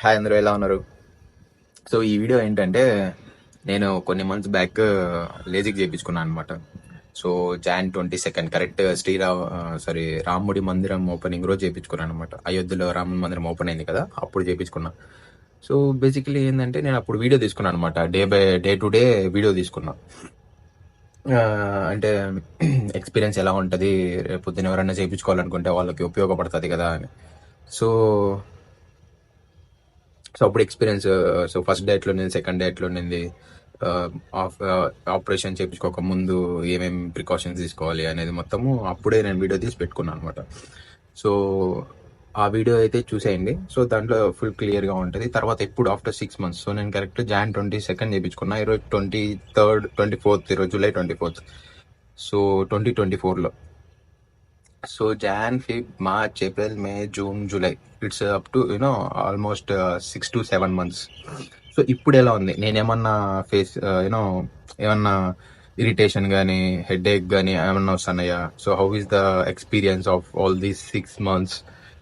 Hi అందరూ ఎలా ఉన్నారు? సో ఈ వీడియో ఏంటంటే నేను కొన్ని మంత్స్ బ్యాక్ uh, లేజిక్ చేయించుకున్నాను అనమాట so Jan twenty second correct శ్రీరా sorry రాముడి మందిరం ఓపెనింగ్ రోజు చేయించుకున్నాను అనమాట అయోధ్యలో రాముడి మందిరం ఓపెన్ అయింది కదా అప్పుడు చేయించుకున్నా సో బేసికలీ ఏంటంటే నేను అప్పుడు వీడియో తీసుకున్నాను అనమాట day by day to day video తీసుకున్నా. Uh, అంటే ఎక్స్పీరియన్స్ ఎలా ఉంటుంది? రేపు పొద్దున ఎవరైనా చేయించుకోవాలనుకుంటే వాళ్ళకి ఉపయోగపడుతుంది కదా అని. సో సో అప్పుడు ఎక్స్పీరియన్స్ సో ఫస్ట్ డే ఎట్లా సెకండ్ డే ఎట్లా ఉండింది ఆపరేషన్ చేయించుకోక ముందు ఏమేమి ప్రికాషన్స్ తీసుకోవాలి అనేది మొత్తము అప్పుడే నేను వీడియో తీసి పెట్టుకున్నాను అనమాట సో ఆ వీడియో అయితే చూసేయండి. సో దాంట్లో ఫుల్ క్లియర్గా ఉంటుంది. తర్వాత ఇప్పుడు ఆఫ్టర్ సిక్స్ మంత్స్ సో నేను కరెక్ట్ జాన్ ట్వంటీ సెకండ్ చేయించుకున్నా. ఈరోజు ట్వంటీ థర్డ్ ట్వంటీ ఫోర్త్ ఈరోజు July twenty fourth so twenty twenty ఫోర్లో so Jan Feb March April May June July it's up to you know almost six to seven months so ఇప్పుడు ఎలా ఉంది? నేనేమన్నా face you know uh, ఏమన్నా irritation కానీ headache కానీ ఏమన్నా వస్తున్నాయా? So how is the experience of all these six months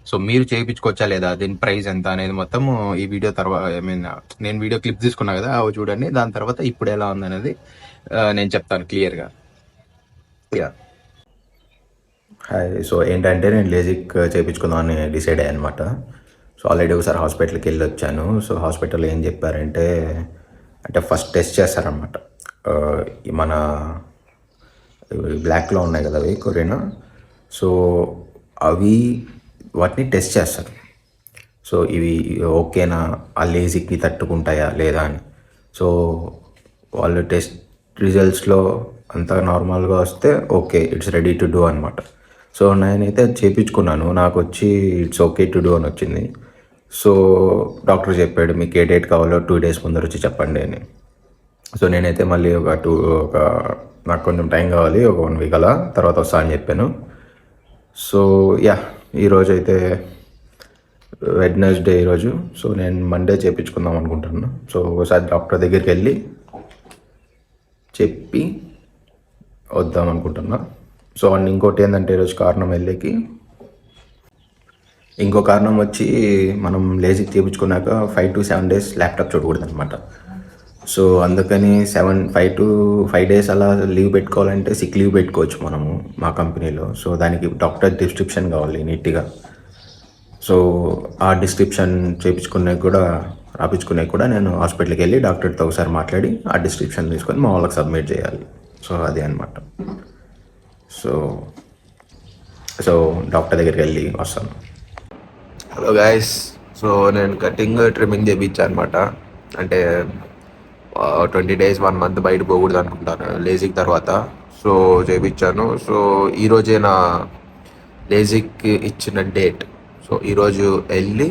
so మీరు చేయించుకోవచ్చా లేదా? దీని ప్రైస్ ఎంత అనేది మొత్తం ఈ వీడియో తర్వాత ఐ మీన్ నేను వీడియో క్లిప్ తీసుకున్నా కదా అవి చూడండి. దాని తర్వాత ఇప్పుడు ఎలా ఉంది అనేది uh, నేను చెప్తాను క్లియర్గా యా హాయ్ సో ఏంటంటే నేను లేజిక్ చేయించుకుందామని డిసైడ్ అయ్యాను అనమాట సో ఆల్రెడీ ఒకసారి హాస్పిటల్కి వెళ్ళి వచ్చాను సో హాస్పిటల్లో ఏం చెప్పారంటే అంటే ఫస్ట్ టెస్ట్ చేస్తారనమాట మన బ్లాక్లో ఉన్నాయి కదా అవి కొరేనా సో అవి వాటిని టెస్ట్ చేస్తారు. సో ఇవి ఓకేనా? ఆ లేజిక్ని తట్టుకుంటాయా లేదా అని. సో వాళ్ళు టెస్ట్ రిజల్ట్స్లో అంతా నార్మల్గా వస్తే okay it's ready to do అనమాట సో నేనైతే అది చేయించుకున్నాను నాకు వచ్చి ఇట్స్ ఓకే టు డూ అని వచ్చింది. సో డాక్టర్ చెప్పాడు మీకు ఏ డేట్ కావాలో టూ డేస్ ముందర వచ్చి చెప్పండి అని. సో నేనైతే మళ్ళీ ఒక టూ ఒక నాకు కొంచెం టైం కావాలి ఒక వన్ వీక్ అలా. తర్వాత వస్తా అని చెప్పాను. సో యా ఈరోజు అయితే వెడ్నెస్డే ఈరోజు సో నేను మండే చేయించుకుందాం అనుకుంటున్నాను సో ఒకసారి డాక్టర్ దగ్గరికి వెళ్ళి చెప్పి వద్దాం అనుకుంటున్నా. సో అండ్ ఇంకోటి ఏంటంటే ఈరోజు కారణం వెళ్ళేకి ఇంకో కారణం వచ్చి మనం Lasik తీపించుకున్నాక five to seven days laptop చూడకూడదు అనమాట సో అందుకని seven five to five days అలా లీవ్ పెట్టుకోవాలంటే సిక్ లీవ్ పెట్టుకోవచ్చు మనము మా కంపెనీలో. సో దానికి డాక్టర్ డిస్క్రిప్షన్ కావాలి నీట్గా. సో ఆ డిస్క్రిప్షన్ చేయించుకునే కూడా రాపించుకునే కూడా నేను హాస్పిటల్కి వెళ్ళి డాక్టర్తో ఒకసారి మాట్లాడి ఆ డిస్క్రిప్షన్ తీసుకొని మా వాళ్ళకి సబ్మిట్ చేయాలి. సో అదే అనమాట సో సో డాక్టర్ దగ్గరికి వెళ్ళి వస్తాను. హలో గాయస్ సో నేను కటింగ్ ట్రిమ్మింగ్ చేయించాను అనమాట అంటే ట్వంటీ డేస్ వన్ మంత్ బయట పోకూడదు అనుకుంటాను. లేజిక్ తర్వాత. సో చేయించాను సో ఈరోజే నా లేజిక్ ఇచ్చిన డేట్ సో ఈరోజు వెళ్ళి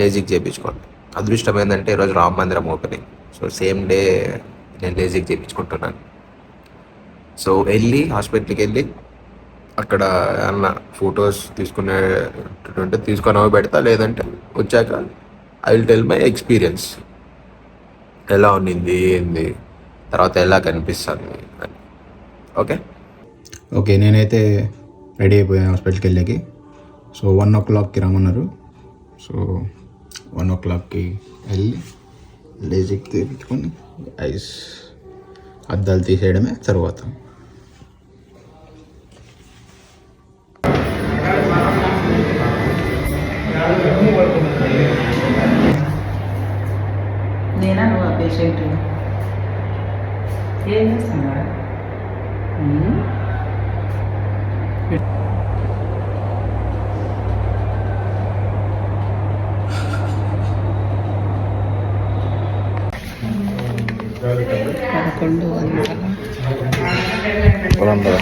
లేజిక్ చేయించుకోండి అదృష్టం ఏంటంటే ఈరోజు రామ మందిరం ఓపెనింగ్ సో సేమ్ డే నేను లేజిక్ చేయించుకుంటున్నాను సో వెళ్ళి హాస్పిటల్కి వెళ్ళి అక్కడ అన్న ఫొటోస్ తీసుకునేటటువంటి తీసుకొని అవి పెడతా. లేదంటే వచ్చాక I will tell my experience ఎలా ఉండింది ఏంది తర్వాత ఎలా కనిపిస్తుంది అని. ఓకే ఓకే నేనైతే రెడీ అయిపోయాను హాస్పిటల్కి వెళ్ళాకి. సో వన్ ఓ క్లాక్కి రమ్మన్నారు. సో వన్ ఓ క్లాక్కి వెళ్ళి లేజిక్ తీపించుకొని ఐస్ అద్దాలు తీసేయడమే తర్వాత. పేషెంట్ ఏం చేస్తున్నాడా పదకొండు వందల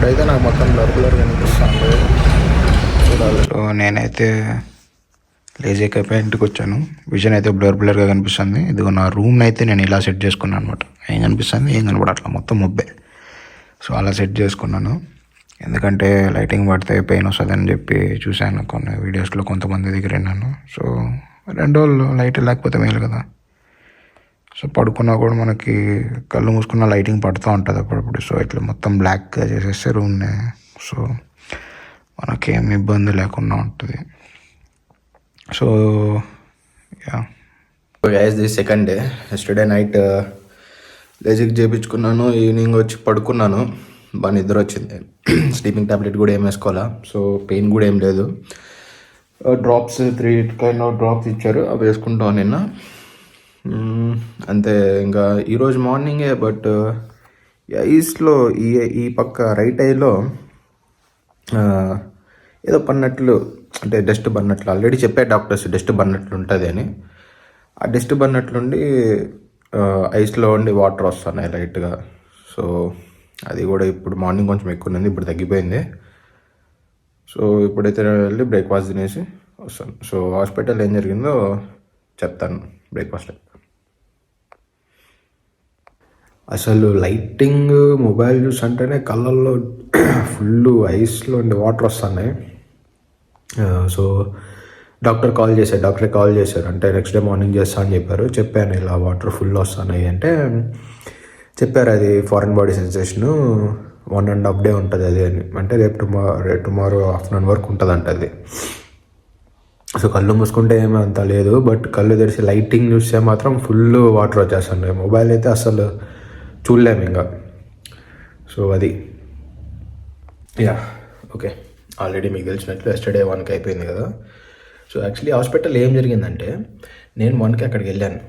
ఇప్పుడైతే నాకు మొత్తం బ్లర్ బ్లర్ కనిపిస్తుంది చూడాలి సో నేనైతే లేజిక్ అయిపోయి ఇంటికి వచ్చాను. విజన్ అయితే బ్లర్ బ్లర్గా కనిపిస్తుంది. ఇదిగో నా రూమ్ని అయితే నేను ఇలా సెట్ చేసుకున్నాను అనమాట ఏం కనిపిస్తుంది? ఏం కనపడట్లా మొత్తం మొబ్బే. సో అలా సెట్ చేసుకున్నాను. ఎందుకంటే లైటింగ్ పడితే పెయిన్ వస్తుందని చెప్పి చూశాను కొన్ని వీడియోస్లో కొంతమంది దగ్గర విన్నాను. సో రెండు రోజులు లైట్ లేకపోతే మేలు కదా. సో పడుకున్నా కూడా మనకి కళ్ళు మూసుకున్న లైటింగ్ పడుతూ ఉంటుంది అప్పుడప్పుడు. సో ఇట్లా మొత్తం బ్లాక్గా చేసేస్తే రూమ్ని. సో మనకేం ఇబ్బంది లేకుండా ఉంటుంది. So ya. The second day yesterday night Lasik చేయించుకున్నాను ఈవినింగ్ వచ్చి పడుకున్నాను. బాగా నిద్ర వచ్చింది. స్లీపింగ్ టాబ్లెట్ కూడా ఏం వేసుకోవాలా? సో పెయిన్ కూడా ఏం లేదు. Drops three kind of drops ఇచ్చారు. అవి వేసుకుంటాను నిన్న. Mm, అంతే ఇంకా ఈరోజు మార్నింగే బట్ ఐస్లో ఈ ఈ పక్క రైట్ ఐలో ఏదో పన్నట్లు అంటే డస్ట్ పన్నట్లు ఆల్రెడీ చెప్పే డాక్టర్స్ డస్ట్ బన్నట్లు ఉంటుంది అని. ఆ డస్ట్ బన్నట్లుండి ఐస్లో ఉండి వాటర్ వస్తున్నాయి లైట్గా. సో అది కూడా ఇప్పుడు మార్నింగ్ కొంచెం ఎక్కువ ఉంది ఇప్పుడు తగ్గిపోయింది. సో ఇప్పుడైతే నేను వెళ్ళి బ్రేక్ఫాస్ట్ తినేసి వస్తాను. సో హాస్పిటల్ ఏం జరిగిందో చెప్తాను బ్రేక్ఫాస్ట్ అసలు లైటింగ్ మొబైల్ చూసి అంటేనే కళ్ళల్లో ఫుల్ ఐస్లో ఉండి వాటర్ వస్తున్నాయి. సో డాక్టర్ కాల్ చేశారు డాక్టర్ కాల్ చేశారు. అంటే నెక్స్ట్ డే మార్నింగ్ చేస్తా అని చెప్పారు. చెప్పాను ఇలా వాటర్ ఫుల్ వస్తున్నాయి. అంటే చెప్పారు అది foreign body sensation one and half day ఉంటుంది అది అని. అంటే రేపు టుమారో రేపు టుమారో ఆఫ్టర్నూన్ వరకు ఉంటుంది అంట అది. సో కళ్ళు మూసుకుంటే ఏమీ అంత లేదు బట్ కళ్ళు తెరిచి లైటింగ్ చూస్తే మాత్రం ఫుల్ వాటర్ వచ్చేస్తున్నాయి. మొబైల్ అయితే అసలు చూడలేము ఇంకా. సో అది. Yeah okay. ఆల్రెడీ మీకు తెలిసినట్లు ఎస్టర్డే వన్కి అయిపోయింది కదా. సో యాక్చువల్లీ హాస్పిటల్ ఏం జరిగిందంటే నేను వన్కి అక్కడికి వెళ్ళాను.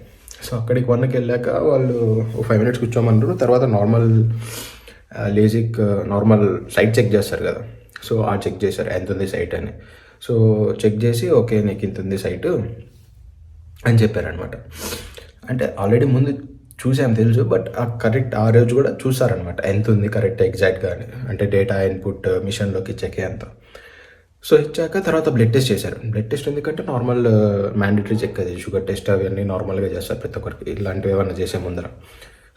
సో అక్కడికి వన్కి వెళ్ళాక వాళ్ళు ఫైవ్ మినిట్స్ కూర్చోమన్నారు. తర్వాత normal Lasik normal sight check చేస్తారు కదా. సో ఆ చెక్ చేశారు ఎంత ఉంది సైట్ అని. సో చెక్ చేసి ఓకే నీకు ఇంత ఉంది సైటు అని చెప్పారనమాట అంటే ఆల్రెడీ ముందు చూసాం తెలుసు బట్ ఆ కరెక్ట్ ఆ రోజు కూడా చూసారనమాట ఎంత ఉంది కరెక్ట్ ఎగ్జాక్ట్గా అని. అంటే డేటా ఇన్పుట్ మిషన్లోకి చెక్ అంత. సో ఇచ్చాక తర్వాత బ్లడ్ టెస్ట్ చేశారు. బ్లడ్ టెస్ట్ ఎందుకంటే నార్మల్ మ్యాండేటరీ చెక్ అది. షుగర్ టెస్ట్ అవన్నీ నార్మల్గా చేస్తారు ప్రతి ఒక్కరికి. ఇలాంటివి ఏమైనా చేసే ముందర.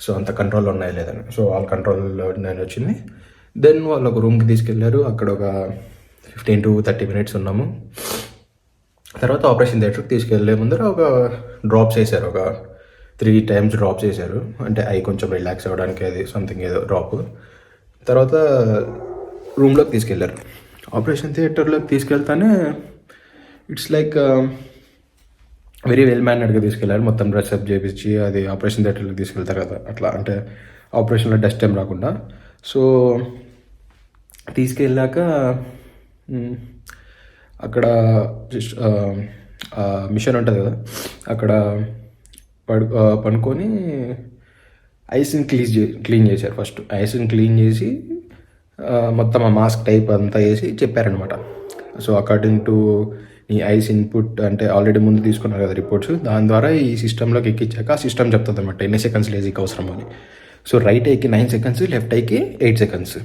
సో అంత కంట్రోల్లో ఉన్నాయా లేదని. సో వాళ్ళ కంట్రోల్లో నేను వచ్చింది. దెన్ వాళ్ళు ఒక రూమ్కి తీసుకెళ్ళారు. అక్కడ ఒక ఫిఫ్టీన్ టు థర్టీ మినిట్స్ ఉన్నాము. తర్వాత ఆపరేషన్ థియేటర్కి తీసుకెళ్ళే ముందర ఒక డ్రాప్స్ వేసారు ఒక త్రీ టైమ్స్ డ్రాప్ చేశారు. అంటే అవి కొంచెం రిలాక్స్ అవ్వడానికి అది సంథింగ్ ఏదో డ్రాప్ తర్వాత రూమ్లోకి తీసుకెళ్ళారు. ఆపరేషన్ థియేటర్లోకి తీసుకెళ్తానే ఇట్స్ లైక్ వెరీ వెల్ మ్యానర్డ్గా తీసుకెళ్ళారు మొత్తం డ్రెస్ అప్ చేపించి అది ఆపరేషన్ థియేటర్లోకి తీసుకెళ్తారు కదా. అట్లా అంటే ఆపరేషన్లో డస్ట్ ఏం రాకుండా. సో తీసుకెళ్ళాక అక్కడ uh, మిషన్ ఉంటుంది కదా. అక్కడ పడు పనుకొని పడుకొని ఐస్ని క్లీన్ చే క్లీన్ చేశారు ఫస్ట్. ఐస్ని క్లీన్ చేసి మొత్తం ఆ మాస్క్ టైప్ అంతా వేసి చెప్పారనమాట సో అకార్డింగ్ టు నీ ఐస్ ఇన్పుట్ అంటే ఆల్రెడీ ముందు తీసుకున్నారు కదా రిపోర్ట్స్. దాని ద్వారా ఈ సిస్టంలోకి ఎక్కించాక ఆ సిస్టమ్ చెప్తుంది అనమాట ఎన్ని సెకండ్స్ లేజీకి అవసరం అని. సో రైట్ ఐకి నైన్ సెకండ్స్ లెఫ్ట్ ఐకి ఎయిట్ సెకండ్స్.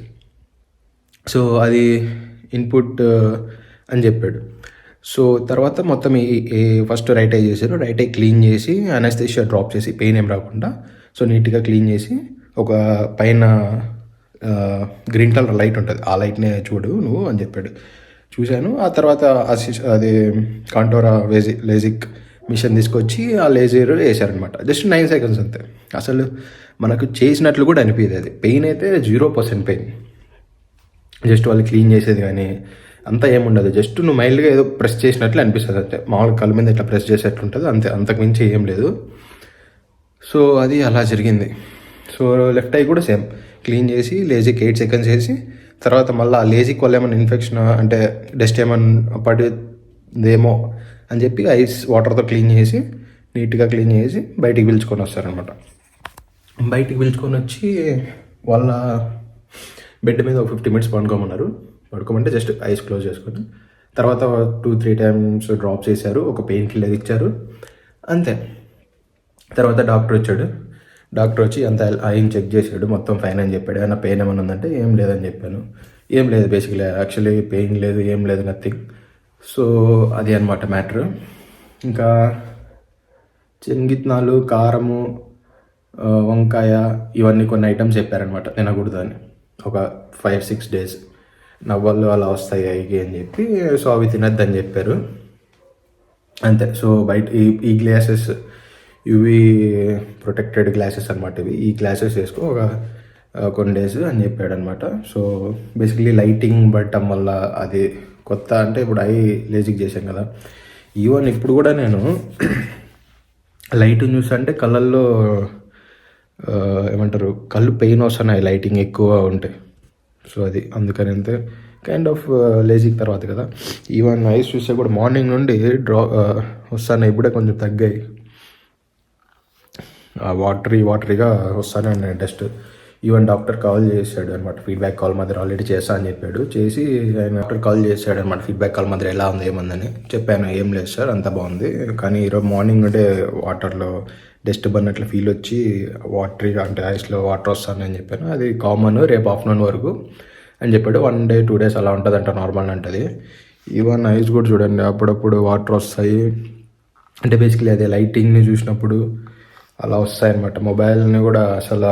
సో అది ఇన్పుట్ అని చెప్పాడు. సో తర్వాత మొత్తం ఈ ఫస్ట్ రైట్ ఐ చేశారు. రైట్ ఐ క్లీన్ చేసి అనస్థిషియా డ్రాప్ చేసి పెయిన్ ఏం రాకుండా సో నీట్గా క్లీన్ చేసి ఒక పైన గ్రీన్ కలర్ లైట్ ఉంటుంది. ఆ లైట్నే చూడు నువ్వు అని చెప్పాడు. చూశాను. ఆ తర్వాత అసిస్ అది కాంటోరా వేజి లేజిక్ మిషన్ తీసుకొచ్చి ఆ లేజర్ వేసారనమాట జస్ట్ నైన్ సెకండ్స్ అంతే. అసలు మనకు చేసినట్లు కూడా అనిపించేది అది. పెయిన్ అయితే జీరో పర్సెంట్ పెయిన్ జస్ట్ వాళ్ళు క్లీన్ చేసేది కానీ అంతా ఏముండదు. జస్ట్ నువ్వు మైల్డ్గా ఏదో ప్రెస్ చేసినట్లు అనిపిస్తుంది అంతే. మామూలుగా కళ్ళ మీద ఇట్లా ప్రెస్ చేసేట్లు ఉంటుంది అంతే అంతకుమించి ఏం లేదు. సో అది అలా జరిగింది. సో లెఫ్ట్ ఐ కూడా సేమ్ క్లీన్ చేసి లేజిక్ ఎయిట్ సెకండ్స్ వేసి తర్వాత మళ్ళీ ఆ లేజిక్ వల్ల ఏమైనా ఇన్ఫెక్షన్ అంటే డస్ట్ ఏమైనా పడిదేమో అని చెప్పి ఐస్ వాటర్తో క్లీన్ చేసి నీట్గా క్లీన్ చేసి బయటికి పిలుచుకొని వస్తారనమాట బయటికి పిలుచుకొని వచ్చి వాళ్ళ బెడ్ మీద ఒక ఫిఫ్టీ మినిట్స్ పడుకోమన్నారు. పడుకోమంటే జస్ట్ ఐస్ క్లోజ్ చేసుకొని తర్వాత టూ త్రీ టైమ్స్ డ్రాప్స్ వేశారు ఒక పెయిన్ కిల్లర్ ఇచ్చారు అంతే. తర్వాత డాక్టర్ వచ్చాడు. డాక్టర్ వచ్చి అంత ఆయన చెక్ చేశాడు. మొత్తం ఫైన్ అని చెప్పాడు. ఏమైనా పెయిన్ ఏమైనా ఉందంటే ఏం లేదని చెప్పాను. ఏం లేదు బేసిక్లీ. యాక్చువల్లీ పెయిన్ లేదు ఏం లేదు నథింగ్. సో అది అనమాట మ్యాటర్. ఇంకా చెంగిత్నాలు కారము వంకాయ ఇవన్నీ కొన్ని ఐటమ్స్ చెప్పారనమాట తినకూడదు అని. ఒక ఫైవ్ సిక్స్ డేస్ నవ్వలు అలా వస్తాయి అయ్యి అని చెప్పి సో అవి తినద్దని చెప్పారు. అంతే. సో బయట ఈ ఈ గ్లాసెస్ ఇవి ప్రొటెక్టెడ్ గ్లాసెస్ అనమాట ఇవి. ఈ గ్లాసెస్ వేసుకో ఒక కొన్ని డేస్ అని చెప్పాడు అనమాట సో బేసిక్లీ లైటింగ్ పడటం వల్ల అది కొత్త అంటే ఇప్పుడు ఐ లేజిక్ చేశాను కదా. ఈవెన్ ఇప్పుడు కూడా నేను లైట్ చూసి అంటే కళ్ళల్లో ఏమంటారు కళ్ళు పెయిన్ వస్తున్నాయి లైటింగ్ ఎక్కువ ఉంటే. సో అది అందుకని అంతే. కైండ్ ఆఫ్ లేజిక్ తర్వాత కదా. ఈవెన్ ఐస్ చూస్తే కూడా మార్నింగ్ నుండి డ్రా వస్తున్నాయి ఇప్పుడే కొంచెం తగ్గాయి. వాటరీ వాటరీగా వస్తానే ఉన్నాయి డస్ట్ ఈవెన్ డాక్టర్ కాల్ చేశాడు అనమాట ఫీడ్బ్యాక్ కాల్ మధ్య ఆల్రెడీ చేశా అని చెప్పాడు. చేసి ఆయన డాక్టర్ కాల్ చేశాడు అనమాట ఫీడ్బ్యాక్ కాల్ మధ్య ఎలా ఉంది ఏముందని. చెప్పాను ఏం లేదు సార్ అంతా బాగుంది. కానీ ఈరోజు మార్నింగ్ అంటే వాటర్లో డస్ట్ అట్లా ఫీల్ వచ్చి వాటరీ అంటే ఐస్లో వాటర్ వస్తానని చెప్పాను. అది కామన్ రేపు ఆఫ్టర్నూన్ వరకు. అని చెప్పాడు. వన్ డే టూ డేస్ అలా ఉంటుంది అంట నార్మల్ అంటది. ఈవెన్ ఐస్ కూడా చూడండి అప్పుడప్పుడు వాటర్ వస్తాయి. అంటే బేసికలీ అదే లైటింగ్ని చూసినప్పుడు అలా వస్తాయన్నమాట మొబైల్ని కూడా అసలు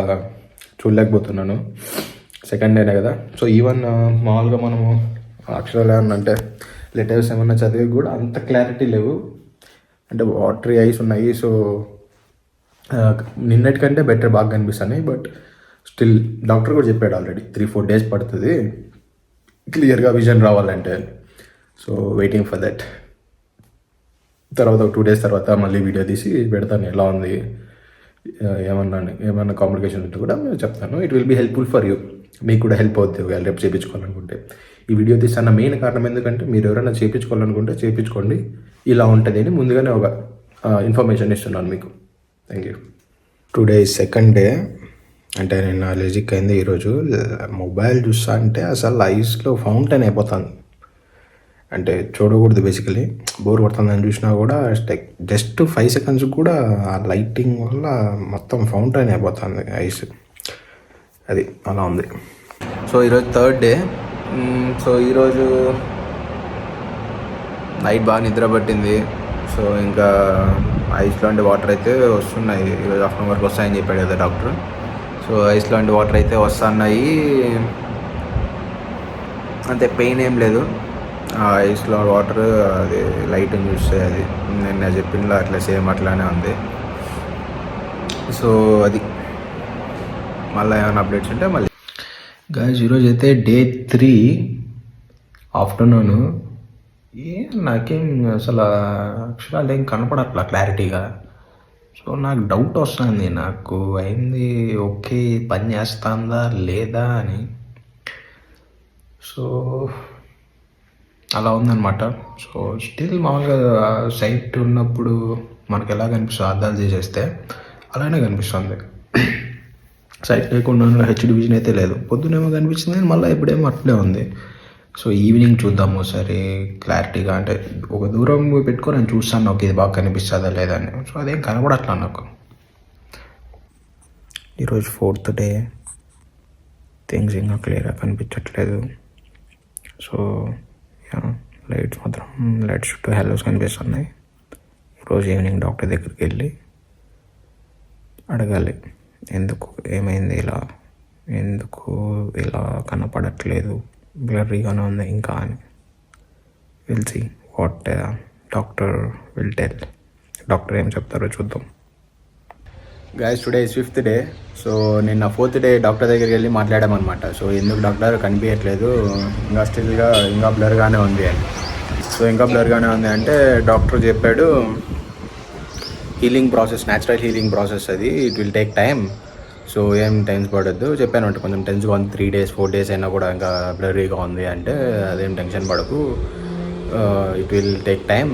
చూడలేకపోతున్నాను. సెకండ్ డేనే కదా. సో ఈవెన్ మామూలుగా మనము అక్షరాలు ఏమన్నా అంటే లెటర్స్ ఏమన్నా చదివి కూడా అంత క్లారిటీ లేవు. అంటే వాటరీ ఐస్ ఉన్నాయి సో నిన్నటికంటే బెటర్ బాగా కనిపిస్తున్నాయి బట్ స్టిల్ డాక్టర్ కూడా చెప్పాడు ఆల్రెడీ త్రీ ఫోర్ డేస్ పడుతుంది క్లియర్గా విజన్ రావాలంటే. సో వెయిటింగ్ ఫర్ దట్ తర్వాత టూ డేస్ తర్వాత మళ్ళీ వీడియో తీసి పెడతాను ఎలా ఉంది ఏమన్నా ఏమన్నా కాంప్లికేషన్ ఉంటే కూడా నేను చెప్తాను. It will be helpful for you మీకు కూడా హెల్ప్ అవుతుంది ఒకవేళ రేపు చేయించుకోవాలనుకుంటే ఈ వీడియో తీసిన మెయిన్ కారణం ఎందుకంటే మీరు ఎవరైనా చేయించుకోవాలనుకుంటే చేయించుకోండి ఇలా ఉంటుంది అని ముందుగానే ఒక ఇన్ఫర్మేషన్ ఇస్తున్నాను మీకు. Thank you today second day అంటే నిన్న లెజిక్ అయింది ఈరోజు మొబైల్ చూస్తా అంటే అసలు ఐస్లో ఫౌంటైన్ అయిపోతుంది. అంటే చూడకూడదు బేసికలీ బోర్ కొడుతుందని చూసినా కూడా జస్ట్ ఫైవ్ సెకండ్స్ కూడా ఆ లైటింగ్ వల్ల మొత్తం ఫౌంటైన్ అయిపోతుంది ఐస్ అది అలా ఉంది. సో ఈరోజు థర్డ్ డే సో ఈరోజు నైట్ బాగా నిద్ర పట్టింది. సో ఇంకా ఐస్ లాంటి వాటర్ అయితే వస్తున్నాయి. ఈరోజు ఆఫ్టర్నూన్ వరకు వస్తాయని చెప్పాడు కదా డాక్టర్. సో ఐస్ లాంటి వాటర్ అయితే వస్తున్నాయి. అంతే పెయిన్ ఏం లేదు. ఆ ఐస్లో వాటర్ అది లైట్ చూస్తే అది. నేను చెప్పిందో అట్లా సేమ్ అట్లానే ఉంది. సో అది. మళ్ళీ ఏమైనా అప్డేట్స్ ఉంటే మళ్ళీ. గాయస్ ఈరోజు అయితే డే త్రీ ఆఫ్టర్నూన్. ఏం నాకేం అసలు అక్షరాలు ఏం కనపడట్లా క్లారిటీగా? సో నాకు డౌట్ వస్తుంది నాకు అయింది ఓకే పని చేస్తుందా లేదా అని. సో అలా ఉందన్నమాట. సో స్టిల్ మామూలుగా సైట్ ఉన్నప్పుడు మనకు ఎలా కనిపిస్తుంది అర్థాలు చేసేస్తే అలానే కనిపిస్తుంది. సైట్ లేకుండా హెచ్ డివిజన్ అయితే లేదు. పొద్దునేమో కనిపించింది కానీ మళ్ళీ ఇప్పుడేమో అట్లే ఉంది. సో ఈవినింగ్ చూద్దాము సరే క్లారిటీగా అంటే ఒక దూరం పెట్టుకొని నేను చూస్తాను నాకు ఇది బాగా కనిపిస్తుందా లేదా అని. సో అదేం కనబడట్లా నాకు. ఈరోజు ఫోర్త్ డే థింగ్స్ ఇంకా క్లియర్గా కనిపించట్లేదు. సో లైట్స్ మాత్రం లైట్స్ చుట్టూ హెలోస్ కనిపిస్తున్నాయి. ఈరోజు ఈవినింగ్ డాక్టర్ దగ్గరికి వెళ్ళి అడగాలి ఎందుకు ఏమైంది ఇలా? ఎందుకు ఇలా కనపడట్లేదు? బ్లర్రీగానే ఉంది ఇంకా అని will see what doctor will tell doctor ఏం చెప్తారో చూద్దాం. Guys today is fifth day so నిన్న ఫోర్త్ డే డాక్టర్ దగ్గరికి వెళ్ళి మాట్లాడామన్నమాట. సో ఎందుకు డాక్టర్ కనిపించట్లేదు? ఇంకా స్టిల్గా ఇంకా బ్లర్గానే ఉంది అని. సో ఇంకా బ్లర్గానే ఉంది అంటే డాక్టర్ చెప్పాడు healing process natural healing process అది. It will take time so ఏం టెన్స్ పడద్దు. చెప్పాను అంటే కొంచెం టెన్స్గా ఉంది. త్రీ డేస్ ఫోర్ డేస్ అయినా కూడా ఇంకా బ్లరీగా ఉంది అంటే అదేం టెన్షన్ పడకు. It will take time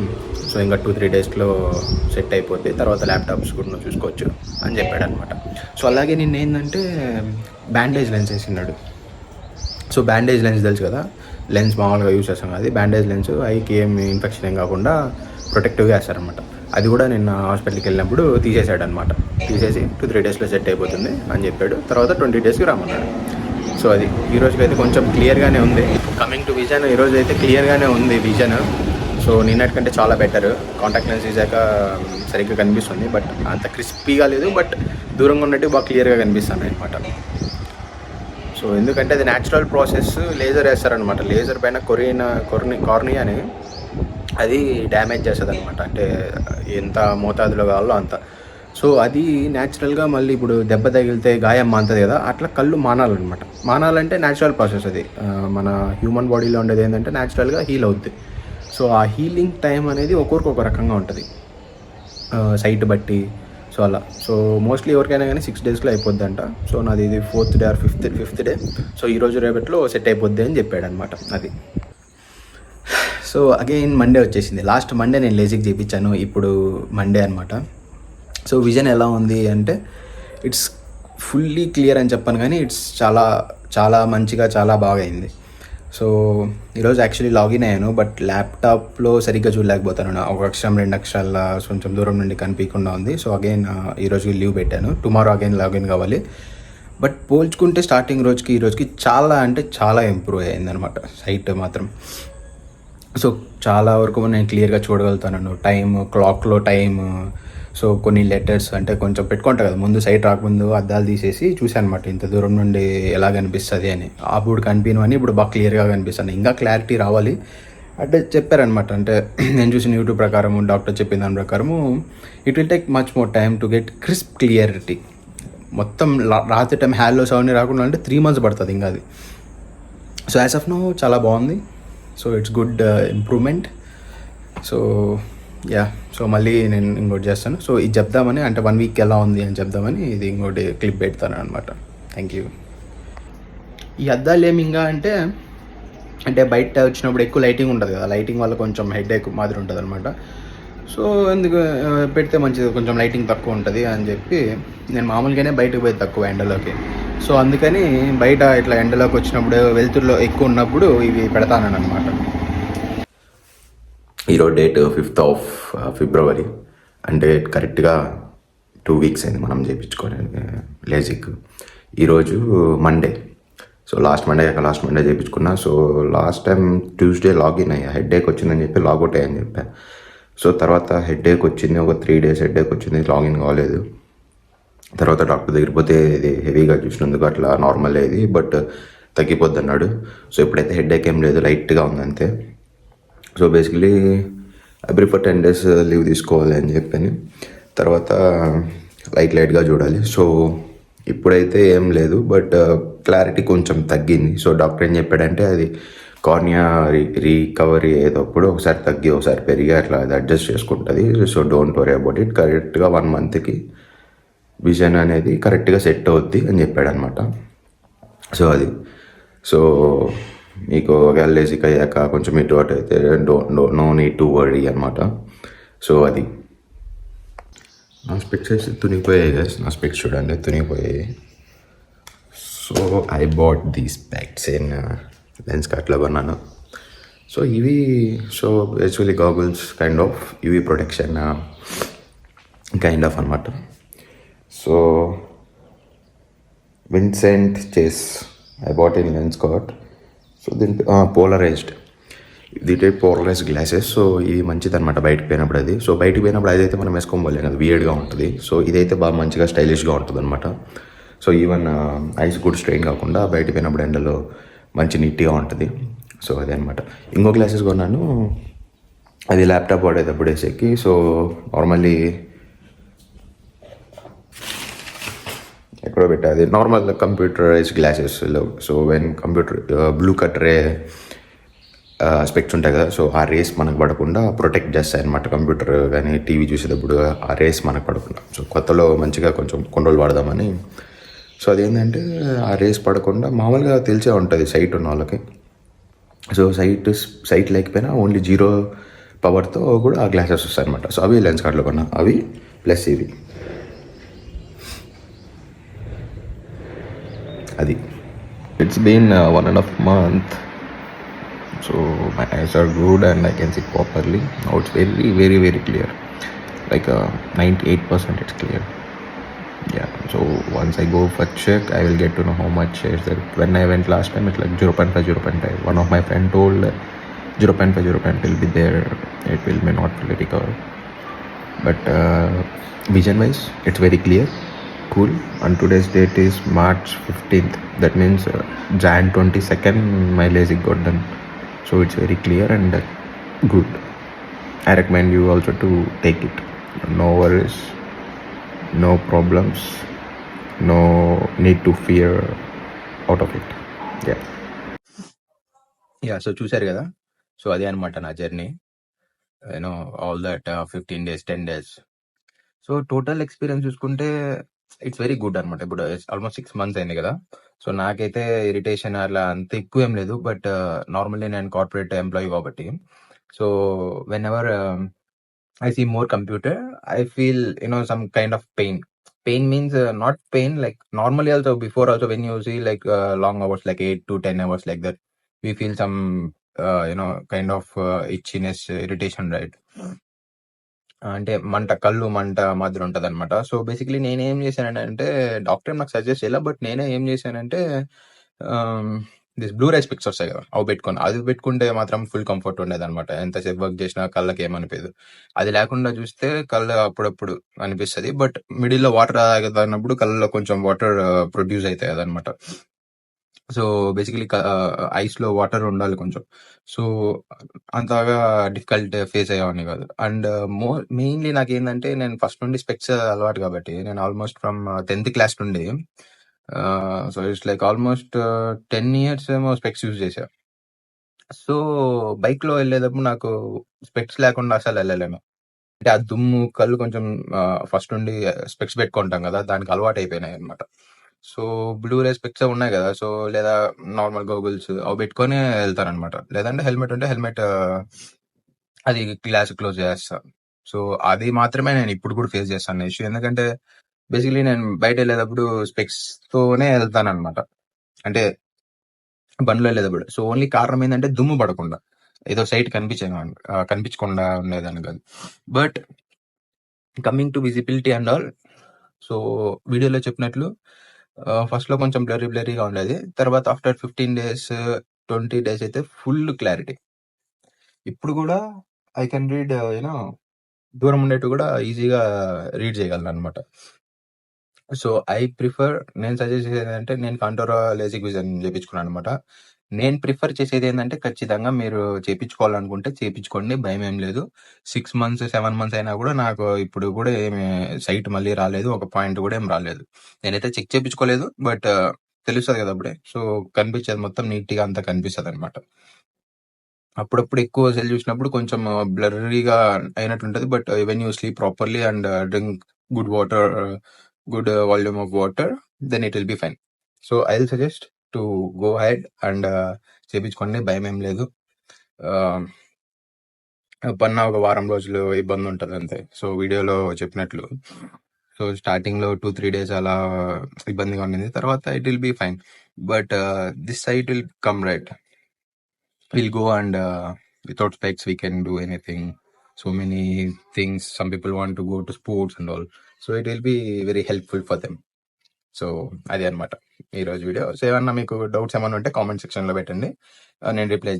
so ఇంకా టూ త్రీ డేస్లో సెట్ అయిపోతే తర్వాత ల్యాప్టాప్స్ కూడా నువ్వు చూసుకోవచ్చు అని చెప్పాడు అనమాట సో అలాగే నిన్న ఏంటంటే బ్యాండేజ్ లెన్స్ వేసినాడు సో బ్యాండేజ్ లెన్స్ తెలుసు కదా? లెన్స్ మామూలుగా యూస్ చేస్తాం. అది బ్యాండేజ్ లెన్స్ ఐకి ఏం ఇన్ఫెక్షన్ ఏం కాకుండా ప్రొటెక్టివ్గా వేస్తారనమాట. అది కూడా నిన్న హాస్పిటల్కి వెళ్ళినప్పుడు తీసేశాడు అనమాట తీసేసి టూ త్రీ డేస్లో సెట్ అయిపోతుంది అని చెప్పాడు. తర్వాత ట్వంటీ డేస్కి రామన్నాడు సో అది ఈ రోజుకైతే కొంచెం క్లియర్గానే ఉంది. కమింగ్ టు విజన్ ఈ రోజు అయితే క్లియర్గానే ఉంది విజన్ సో నిన్నటికంటే చాలా బెటర్ కాంటాక్ట్ లెన్స్ తీసాక సరిగ్గా కనిపిస్తుంది. బట్ అంత క్రిస్పీగా లేదు. బట్ దూరంగా ఉన్నట్టు బాగా క్లియర్గా కనిపిస్తుంది అనమాట సో ఎందుకంటే అది న్యాచురల్ ప్రాసెస్ లేజర్ వేస్తారనమాట లేజర్ పైన కొరియన్ కొర్ని కార్నీ అని అది డ్యామేజ్ చేస్తుంది అనమాట అంటే ఎంత మోతాదులో కావాలో అంత. సో అది న్యాచురల్గా మళ్ళీ ఇప్పుడు దెబ్బ తగిలితే గాయం మాంతది కదా అట్లా కళ్ళు మానాలన్నమాట. మానాలంటే న్యాచురల్ ప్రాసెస్ అది. మన హ్యూమన్ బాడీలో ఉండేది ఏంటంటే న్యాచురల్గా హీల్ అవుద్ది. సో ఆ హీలింగ్ టైం అనేది ఒక్కొరికి ఒక రకంగా ఉంటుంది. సైట్ బట్టి సో అలా. సో మోస్ట్లీ ఎవరికైనా కానీ సిక్స్ డేస్లో అయిపోద్ది అంట సో నాది ఇది fourth day or fifth fifth day. So ఈరోజు రేపట్లో సెట్ అయిపోద్ది అని చెప్పాడనమాట అది. సో అగైన్ మండే వచ్చేసింది. లాస్ట్ మండే నేను లేజిక్ చేయించాను ఇప్పుడు మండే అనమాట సో విజన్ ఎలా ఉంది అంటే ఇట్స్ ఫుల్లీ క్లియర్ అని చెప్పాను కానీ ఇట్స్ చాలా చాలా మంచిగా చాలా బాగా అయింది. సో ఈరోజు యాక్చువల్లీ లాగిన్ అయ్యాను బట్ ల్యాప్టాప్లో సరిగ్గా చూడలేకపోతాను ఒక అక్షరం రెండు అక్షరాల కొంచెం దూరం నుండి కనిపించకుండా ఉంది. సో అగైన్ ఈరోజు లీవ్ పెట్టాను. టుమారో అగైన్ లాగిన్ కావాలి. బట్ పోల్చుకుంటే స్టార్టింగ్ రోజుకి ఈ రోజుకి చాలా అంటే చాలా ఇంప్రూవ్ అయిందనమాట సైట్ మాత్రం. సో చాలా వరకు నేను క్లియర్గా చూడగలుగుతాను టైం క్లాక్లో టైం సో కొన్ని లెటర్స్ అంటే కొంచెం పెట్టుకుంటా కదా. ముందు సైట్ రాకముందు అద్దాలు తీసేసి చూశాను అనమాట ఇంత దూరం నుండి ఎలా కనిపిస్తుంది అని. అప్పుడు కనిపించని ఇప్పుడు బాగా క్లియర్గా కనిపిస్తాను. ఇంకా క్లారిటీ రావాలి. అంటే చెప్పారనమాట అంటే నేను చూసిన యూట్యూబ్ ప్రకారము డాక్టర్ చెప్పిన దాని ప్రకారము it will take much more time to get crisp clarity మొత్తం రాత్రి టైం హ్యాల్లో సౌండ్ రాకుండా అంటే త్రీ మంత్స్ పడుతుంది ఇంకా అది. సో యాజ్ ఆఫ్ నో చాలా బాగుంది. So it's good improvement so yeah so మళ్ళీ నేను ఇంకోటి చేస్తాను. సో ఇది చెప్దామని అంటే వన్ వీక్ ఎలా ఉంది అని చెప్దామని ఇది ఇంకోటి క్లిప్ పెడతాను అనమాట థ్యాంక్ యూ ఈ అద్దాలు ఏమి ఇంకా అంటే అంటే బయట వచ్చినప్పుడు ఎక్కువ లైటింగ్ ఉంటుంది కదా. లైటింగ్ వల్ల కొంచెం హెడ్ ఎక్కువ మాదిరి ఉంటుంది అనమాట సో ఎందుకు పెడితే మంచిది. కొంచెం లైటింగ్ తక్కువ ఉంటుంది అని చెప్పి నేను మామూలుగానే బయటకు పోయి తక్కువ ఎండలోకి. సో అందుకని బయట ఇట్లా ఎండలోకి వచ్చినప్పుడు వెలుతురులో ఎక్కువ ఉన్నప్పుడు ఇవి పెడతానని అనమాట ఈరోజు date fifth of February uh, అంటే కరెక్ట్గా టూ వీక్స్ అయింది మనం చేయించుకోవడానికి లేజిక్ uh, ఈరోజు Monday so last Monday last Monday చేయించుకున్నా so last time Tuesday login అయ్యా. హెడ్ ఏక్ వచ్చిందని చెప్పి లాగౌట్ అయ్యని చెప్పా. సో తర్వాత హెడ్ ఏక్ వచ్చింది ఒక త్రీ డేస్ హెడ్ ఏక్ వచ్చింది లాగిన్ కాలేదు. తర్వాత డాక్టర్ దగ్గర పోతే ఇది హెవీగా చూసినందుకు అట్లా నార్మల్ ఇది బట్ తగ్గిపోద్ది అన్నాడు. సో ఇప్పుడైతే హెడ్ ఏక్ ఏం లేదు లైట్గా ఉంది అంతే. So basically I prefer ten days leave తీసుకోవాలి అని చెప్పని. తర్వాత లైట్ లైట్గా చూడాలి. సో ఇప్పుడైతే ఏం లేదు బట్ క్లారిటీ కొంచెం తగ్గింది. సో డాక్టర్ ఏం చెప్పాడంటే అది కార్నియా రీ రీకవరీ అయ్యేటప్పుడు ఒకసారి తగ్గి ఒకసారి పెరిగి అట్లా అది అడ్జస్ట్ చేసుకుంటుంది. So don't worry about it కరెక్ట్గా వన్ మంత్కి విజన్ అనేది కరెక్ట్గా సెట్ అవుద్ది అని చెప్పాడు అనమాట సో అది. సో మీకు ఒకవేళ లేజిక్ అయ్యాక కొంచెం ఇటు అటు అయితే do no need to worry అనమాట సో అది. నా స్పెక్స్ అయితే తునిగిపోయాయి గైస్ నా స్పెక్స్ చూడండి తునిగిపోయాయి. So I bought the specs in lens కార్ట్లో కొన్నాను. సో ఇవి so actually goggles kind of ఇవి ప్రొటెక్షన్ కైండ్ ఆఫ్ అనమాట so Vincent Chase I bought in Lenskart so దీని పోలరైజ్డ్ దీంట్లో పోలరైజ్ గ్లాసెస్ సో ఇది మంచిది అనమాట బయటకు పోయినప్పుడు అది. సో బయటకు పోయినప్పుడు అదైతే మనం వేసుకోవాలి అది వియర్డ్గా ఉంటుంది. సో ఇదైతే బాగా మంచిగా స్టైలిష్గా ఉంటుంది అనమాట సో ఈవెన్ ఐస్ కూడా స్ట్రెయిన్ కాకుండా బయట పోయినప్పుడు ఎండలో మంచి నీట్గా ఉంటుంది. సో అదే అనమాట ఇంకో గ్లాసెస్ కొన్నాను. అది ల్యాప్టాప్ వాడేటప్పుడు వేసేకి. సో నార్మల్లీ ఎక్కడో పెట్టాది. Normal computerize గ్లాసెస్లో so when computer blue cut ray specs ఉంటాయి కదా. సో ఆ రేస్ మనకు పడకుండా ప్రొటెక్ట్ చేస్తాయి అనమాట కంప్యూటర్ కానీ టీవీ చూసేటప్పుడు ఆ రేస్ మనకు పడకుండా. సో కొత్తలో మంచిగా కొంచెం కొన్ని రోజులు వాడదామని. సో అదేంటంటే ఆ రేస్ పడకుండా మామూలుగా తెలిసే ఉంటుంది సైట్ ఉన్న వాళ్ళకి. సో సైట్ సైట్ లేకపోయినా ఓన్లీ జీరో పవర్తో కూడా ఆ గ్లాసెస్ వస్తాయి అనమాట సో అవి లెన్స్ కార్డ్లో కొన్నా. అవి ప్లస్ ఇవి. అది it's been one and half month so my eyes are good and I can see properly now it's very very very clear like ninety eight percent it's clear yeah so once i go for check i will get to know how much is there when i went last time it's like 0.5 0.5 one of my friend told that 0.5 0.5 will be there it will may not fully recover but uh, vision wise it's very clear Cool and today's date is march 15th that means uh, jan 22nd my lasik got done so it's very clear and uh, good I recommend you also to take it. No worries, no problems, no need to fear out of it. Yeah. Yeah so చూశారు కదా so అదే అనమాట నా journey you know all that fifteen days ten days so total experience చూసుకుంటే it's very good అనమాట ఇప్పుడు almost six months అయింది కదా. సో నాకైతే ఇరిటేషన్ అలా అంత ఎక్కువ ఏం లేదు. బట్ నార్మల్లీ నేను కార్పొరేట్ ఎంప్లాయీ కాబట్టి. So whenever I see more computer I feel you know some kind of pain pain means not pain like normally also before also when you see like long hours like eight to ten hours like that we feel some uh, you know kind of uh, itchiness irritation right? అంటే మంట కళ్ళు మంట మాదిరి ఉంటది అనమాట so basically నేను ఏం చేశానంటే డాక్టర్ నాకు సజెస్ట్ చేయలే. బట్ నేనే ఏం చేశానంటే దిస్ బ్లూ రైస్ పిక్స్ వస్తాయి కదా అవి పెట్టుకొని అది పెట్టుకుంటే మాత్రం ఫుల్ కంఫర్ట్ ఉండేది అనమాట ఎంతసేపు వర్క్ చేసినా కళ్ళకి ఏమనిపించదు అది లేకుండా చూస్తే కళ్ళు అప్పుడప్పుడు అనిపిస్తుంది. బట్ మిడిల్లో వాటర్ అన్నప్పుడు కళ్ళలో కొంచెం వాటర్ ప్రొడ్యూస్ అవుతాయి అదనమాట సో బేసికలీ ఐస్లో వాటర్ ఉండాలి కొంచెం. సో అంతగా డిఫికల్ట్ ఫేస్ అయ్యేవాడిని కాదు. అండ్ మోర్ మెయిన్లీ నాకు ఏంటంటే నేను ఫస్ట్ నుండి స్పెక్స్ అలవాటు కాబట్టి నేను ఆల్మోస్ట్ ఫ్రమ్ టెన్త్ క్లాస్ నుండి so it's like almost ten years ఏమో స్పెక్స్ యూజ్ చేశా. సో బైక్లో వెళ్ళేటప్పుడు నాకు స్పెక్స్ లేకుండా అసలు వెళ్ళలేను అంటే ఆ దుమ్ము కళ్ళు కొంచెం ఫస్ట్ నుండి uh, స్పెక్స్ పెట్టుకుంటాం కదా దానికి అలవాటు అయిపోయినాయి అనమాట సో బ్లూ రే స్పెక్స్ ఉన్నాయి కదా సో లేదా నార్మల్ గోగుల్స్ అవి పెట్టుకొని వెళ్తారనమాట లేదంటే హెల్మెట్ ఉంటే హెల్మెట్ అది గ్లాస్ క్లోజ్ చేస్తా. సో అది మాత్రమే నేను ఇప్పుడు కూడా ఫేస్ చేస్తాను ఇష్యూ ఎందుకంటే బేసికలీ నేను బయట వెళ్ళేటప్పుడు స్పెక్స్ తోనే వెళ్తాను అనమాట అంటే బండ్లో వెళ్ళేటప్పుడు. సో ఓన్లీ కారణం ఏంటంటే దుమ్ము పడకుండా. ఏదో సైట్ కనిపించే కనిపించకుండా ఉండేదాన్ని కాదు. But coming to visibility and all so వీడియోలో చెప్పినట్లు ఫస్ట్లో కొంచెం బ్లరీ బ్లరీగా ఉండేది. తర్వాత after fifteen days twenty days అయితే ఫుల్ క్లారిటీ ఇప్పుడు కూడా ఐ కెన్ రీడ్ యూనో దూరం ఉండేట్టు కూడా ఈజీగా రీడ్ చేయగలను అనమాట సో ఐ ప్రిఫర్ నేను సజెస్ట్ చేసేది ఏంటంటే నేను కంటోరా లేజిక్ విజన్ చేయించుకున్నాను అనమాట నేను ప్రిఫర్ చేసేది ఏంటంటే ఖచ్చితంగా మీరు చేపించుకోవాలనుకుంటే చేయించుకోండి భయం ఏం లేదు. సిక్స్ మంత్స్ సెవెన్ మంత్స్ అయినా కూడా నాకు ఇప్పుడు కూడా ఏమి సైట్ మళ్ళీ రాలేదు ఒక పాయింట్ కూడా ఏం రాలేదు. నేనైతే చెక్ చేపించుకోలేదు బట్ uh, తెలుస్తుంది కదా అప్పుడే. సో కనిపించేది మొత్తం నీట్గా అంతా కనిపిస్తుంది అనమాట అప్పుడప్పుడు ఎక్కువ సెల్ చూసినప్పుడు కొంచెం బ్లర్రీగా ఉంటుంది but when you sleep properly and drink good water good volume of water then it will be fine so I will suggest to go ahead and చేపించుకోండి. భయం ఏం లేదు. పన్న ఒక వారం రోజులు ఇబ్బంది ఉంటుంది అంతే. సో వీడియోలో చెప్పినట్లు. సో స్టార్టింగ్లో టూ త్రీ డేస్ అలా ఇబ్బందిగా ఉండింది. తర్వాత it will be fine. But uh, this sight will come right. Will go and uh, without specs we can do anything. So many things. Some people want to go to sports and all. So it will be very helpful for them. So అదే అనమాట ఈ రోజు video. So ఏమన్నా మీకు doubts ఏమైనా ఉంటే comment సెక్షన్లో పెట్టండి. నేను రిప్లై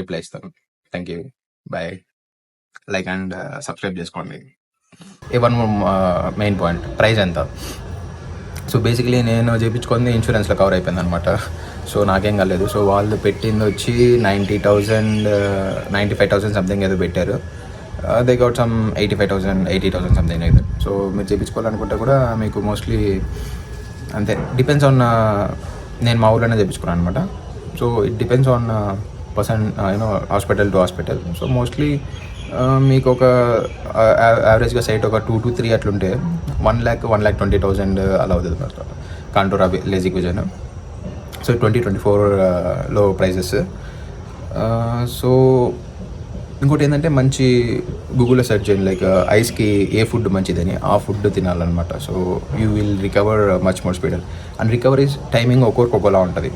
రిప్లై ఇస్తాను. Thank you. Bye. Like and subscribe చేసుకోండి. ఈ వన్ మెయిన్ పాయింట్. ప్రైస్ ఎంత? సో బేసిక్లీ నేను చేయించుకుంది ఇన్సూరెన్స్లో కవర్ అయిపోయింది అనమాట సో నాకేం కాలేదు. సో వాళ్ళు పెట్టింది వచ్చి ninety thousand ninety five thousand something ఏదో పెట్టారు. They got some eighty five thousand eighty thousand something అయితే సో మీరు చేయించుకోవాలనుకుంటే కూడా మీకు మోస్ట్లీ అంతే. డిపెండ్స్ ఆన్ uh, నేను మా ఊర్లోనే తెప్పించుకున్నాను అనమాట so it depends on person you know hospital to hospital so mostly మీకు ఒక uh, యావరేజ్గా సైట్ ఒక టూ టు త్రీ అట్లుంటే one lakh one lakh twenty thousand అలా అవుతుంది అనమాట Contoura LASIK vision so twenty twenty ఫోర్లో ప్రైజెస్ సో ఇంకోటి ఏంటంటే మంచి గూగుల్లో సెర్చ్ చేయండి. లైక్ uh, ఐస్కి ఏ ఫుడ్ మంచిదని ఆ food తినాలన్నమాట. So you will recover much more speed and recovery's timing ఒక్కొక్కరికి ఒకలా ఉంటుంది.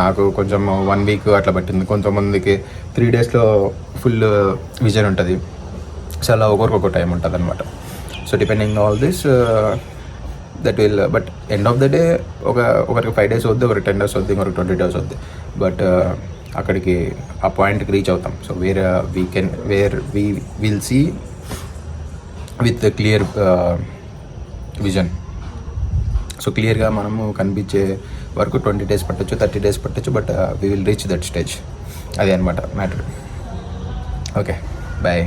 నాకు కొంచెం వన్ వీక్ అట్లా పట్టింది. కొంతమందికి త్రీ డేస్లో ఫుల్ విజన్ ఉంటుంది. సో అలా ఒక్కొక్కరికి ఒక టైం ఉంటుంది అనమాట so depending all this that will but end of the day ఒక ఒకరికి ఫైవ్ డేస్ వద్దు ఒకరికి టెన్ డేస్ వద్దు ఇంకొకరికి ట్వంటీ డేస్ వద్దు బట్ అక్కడికి ఆ పాయింట్కి రీచ్ అవుతాం. So where we can where we will see with clear vision so క్లియర్గా మనము కనిపించే వరకు ట్వంటీ డేస్ పట్టచ్చు థర్టీ డేస్ పట్టొచ్చు but we will reach that stage అదే అనమాట మ్యాటర్. Okay bye